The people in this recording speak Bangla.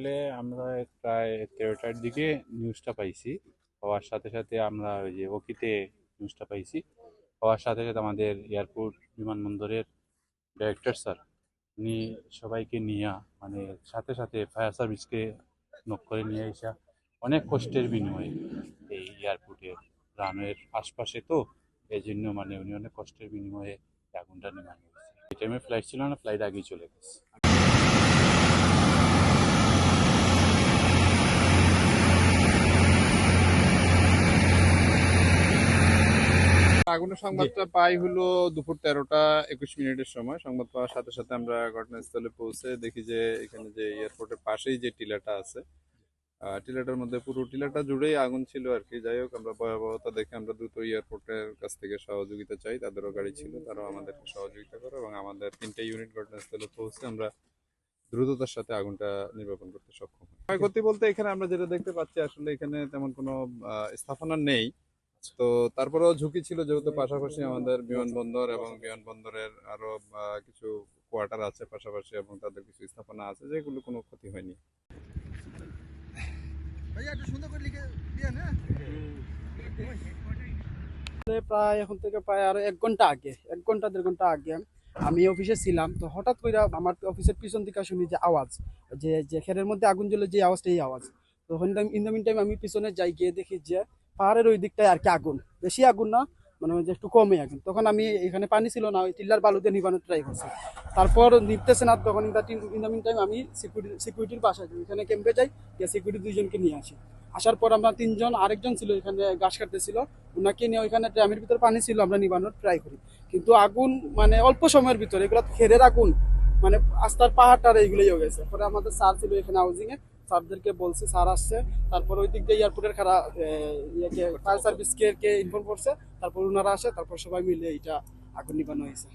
আসলে আমরা প্রায় তেরোটার দিকে নিউজটা পাইছি। হওয়ার সাথে সাথে আমরা ওই যে ওকিতে নিউজটা পাইছি। হওয়ার সাথে সাথে আমাদের এয়ারপোর্ট, বিমানবন্দরের ডাইরেক্টর স্যার উনি সবাইকে নিয়ে মানে সাথে সাথে ফায়ার সার্ভিসকে নক করে নিয়ে আসা অনেক কষ্টের বিনিময়ে এই এয়ারপোর্টের রানের আশপাশে তো এই জন্য মানে উনি অনেক কষ্টের বিনিময়ে আগুনটা হয়েছে এই টাইমে ফ্লাইট ছিল না ফ্লাইট আগেই চলে গেছে। আগুনের সংবাদটা পাই হলো দুপুর তেরোটা একুশ মিনিটের সময়। সংবাদ পাওয়ার সাথে সাথে আমরা ঘটনাস্থলে পৌঁছে দেখি যে এখানে যে এয়ারপোর্টের পাশেই যে টিলাটা আছে টিলাটার মধ্যে পুরো টিলাটা জুড়েই আগুন ছিল আর কি। যাই হোক আমরা ভয়াবহতা দেখে আমরা দ্রুত এয়ারপোর্টের কাছ থেকে সহযোগিতা চাই। তাদেরও গাড়ি ছিল তারাও আমাদেরকে সহযোগিতা করে এবং আমাদের তিনটে ইউনিট ঘটনাস্থলে পৌঁছে আমরা দ্রুততার সাথে আগুনটা নির্বাপন করতে সক্ষম ক্ষয়ক্ষতি বলতে এখানে আমরা যেটা দেখতে পাচ্ছি আসলে এখানে তেমন কোনো স্থাপনা নেই। তো তারপরেও ঝুঁকি ছিল যেহেতু পাশাপাশি আমাদের বিমানবন্দর এবং বিমানবন্দরের আরও কিছু কোয়ার্টার আছে পাশাপাশি এবং তাদের কিছু স্থাপনা আছে যেগুলো কোনো ক্ষতি হয়নি। প্রায় এখন থেকে প্রায় আরও এক ঘণ্টা আগে এক ঘণ্টা দেড় ঘণ্টা আগে আমি অফিসে ছিলাম। তো হঠাৎ করে আমার অফিসের পিছন থেকে শুনি যে আওয়াজ যে যে খেরের মধ্যে আগুন জ্বলে যে আওয়াজটা এই আওয়াজ। তো ইন দ্য মিন টাইম আমি পিছনে যাই গিয়ে দেখি যে পাহাড়ের ওই দিকটায় আর কি আগুন। বেশি আগুন না মানে যে একটু কমে আগুন। তখন আমি এখানে পানি ছিল না, ওই টিল্লার বালুতে নিবানোর ট্রাই করছি। তারপর নিপতেছে না, তখন ইন দ্য মিন টাইম আমি সিকিউরিটি সিকিউরিটির বাসায় এখানে ক্যাম্পে যাই সিকিউরিটি দুইজনকে নিয়ে আসি। আসার পর আমরা তিনজন, আরেকজন ছিল এখানে ঘাস কাটতেছিল। ওনাকে নিয়ে ওইখানে ড্রামের ভিতর পানি ছিল, আমরা নিবানোর ট্রাই করি। কিন্তু আগুন মানে অল্প সময়ের ভিতরে, এগুলো খেরের আগুন। মানে আস্তার পাহাড়টার এইগুলোই হয়ে গেছে। পরে আমাদের স্যার ছিল এখানে হাউজিং এ স্যারদেরকে বলছে, স্যার আসছে। তারপর ওই দিক দিয়ে এয়ারপোর্টের খারা ইয়েকে ফায়ার সার্ভিস কে ইনফর্ম করছে। তারপর ওনারা আসে, তারপর সবাই মিলে এটা আগুন নিবানো হয়েছে।